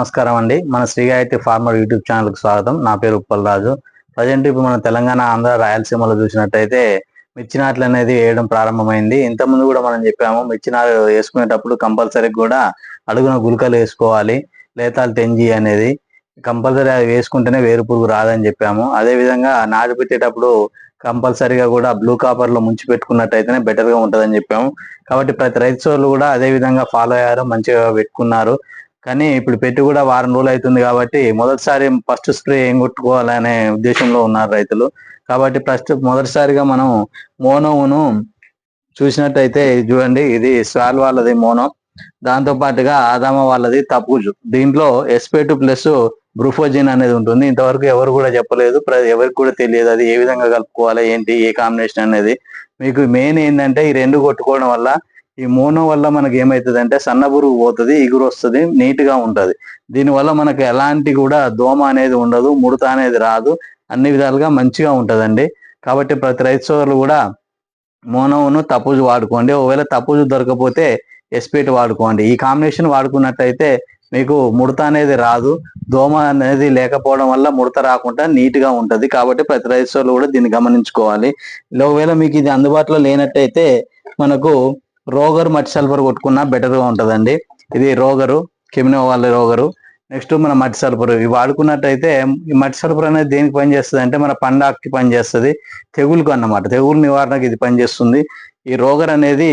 నమస్కారం అండి. మన శ్రీ గాయత్రి ఫార్మర్ యూట్యూబ్ ఛానల్కు స్వాగతం. నా పేరు ఉప్పల్ రాజు ప్రజెంట్ ఇప్పుడు మన తెలంగాణ ఆంధ్ర రాయలసీమలో చూసినట్టయితే మిర్చి నాట్లు అనేది వేయడం ప్రారంభమైంది. ఇంతకుముందు ముందు కూడా మనం చెప్పాము మిర్చి నారు వేసుకునేటప్పుడు కంపల్సరీ కూడా అడుగున గులకలు వేసుకోవాలి. లేతాలు తెంజి అనేది కంపల్సరీ అది వేసుకుంటేనే వేరు పురుగు రాదని చెప్పాము. అదే విధంగా నాటు పెట్టేటప్పుడు కంపల్సరీగా కూడా బ్లూ కాపర్లో ముంచి పెట్టుకున్నట్టయితేనే బెటర్గా ఉంటదని చెప్పాము. కాబట్టి ప్రతి రైతు సోదరులు కూడా అదే విధంగా ఫాలో అయ్యారు మంచిగా పెట్టుకున్నారు. కానీ ఇప్పుడు పెట్టి కూడా వారం రోజులు అవుతుంది కాబట్టి మొదటిసారి ఫస్ట్ స్ప్రే ఏం కొట్టుకోవాలనే ఉద్దేశంలో ఉన్నారు రైతులు. కాబట్టి ఫస్ట్ మొదటిసారిగా మనం మోనోను చూసినట్టయితే చూడండి ఇది స్వాల్ వాళ్ళది మోనో. దాంతో పాటుగా ఆదామ వాళ్ళది తపూజు దీంట్లో ఎస్పేటు ప్లస్ బ్రూఫోజిన్ అనేది ఉంటుంది. ఇంతవరకు ఎవరు కూడా చెప్పలేదు. ఎవరికి కూడా తెలియదు అది ఏ విధంగా కలుపుకోవాలి ఏంటి ఏ కాంబినేషన్ అనేది. మీకు మెయిన్ ఏంటంటే ఈ రెండు కొట్టుకోవడం వల్ల ఈ మోనో వల్ల మనకి ఏమవుతుంది అంటే సన్నబురుగు పోతుంది ఇగురు వస్తుంది నీట్గా దీనివల్ల మనకు ఎలాంటి కూడా దోమ అనేది ఉండదు ముడత అనేది రాదు అన్ని విధాలుగా మంచిగా ఉంటదండి. కాబట్టి ప్రతి రైతు సోదరులు కూడా మోనోను తప్పుజు వాడుకోండి. ఒకవేళ తప్పుజు దొరకపోతే ఎస్పీట్ వాడుకోండి. ఈ కాంబినేషన్ వాడుకున్నట్టయితే మీకు ముడత అనేది రాదు దోమ అనేది లేకపోవడం వల్ల ముడత రాకుండా నీట్గా కాబట్టి ప్రతి రైతు కూడా దీన్ని గమనించుకోవాలి. ఒకవేళ మీకు ఇది అందుబాటులో లేనట్టయితే మనకు రోగర్ మట్టి సల్ఫర్ కొట్టుకున్నా బెటర్గా ఉంటుందండి ఉంటదండి. ఇది రోగరు కెమినో వాళ్ళ రోగరు. నెక్స్ట్ మన మట్టి సల్ఫర్. ఇవి వాడుకున్నట్టయితే ఈ మట్టి సల్ఫర్ అనేది దేనికి పనిచేస్తుంది అంటే మన పండాకి పనిచేస్తుంది. తెగులుకు అన్నమాట. తెగులు నివారణకు ఇది పనిచేస్తుంది. ఈ రోగర్ అనేది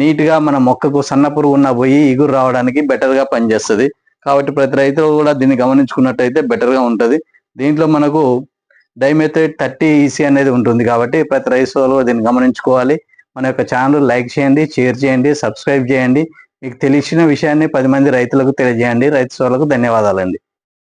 నీట్గా మన మొక్కకు సన్న పురుగు ఉన్న పోయి ఇగురు రావడానికి బెటర్గా పనిచేస్తుంది. కాబట్టి ప్రతి రైతులు కూడా దీన్ని గమనించుకున్నట్టయితే బెటర్గా ఉంటుంది. దీంట్లో మనకు డైమెథైడ్ థర్టీ ఈసీ అనేది ఉంటుంది కాబట్టి ప్రతి రైతు దీన్ని గమనించుకోవాలి. మన యొక్క ఛానల్ లైక్ చేయండి షేర్ చేయండి సబ్స్క్రైబ్ చేయండి. మీకు తెలిసిన విషయాన్ని పది మంది రైతులకు తెలియజేయండి. రైతు సోదరులకు ధన్యవాదాలండి.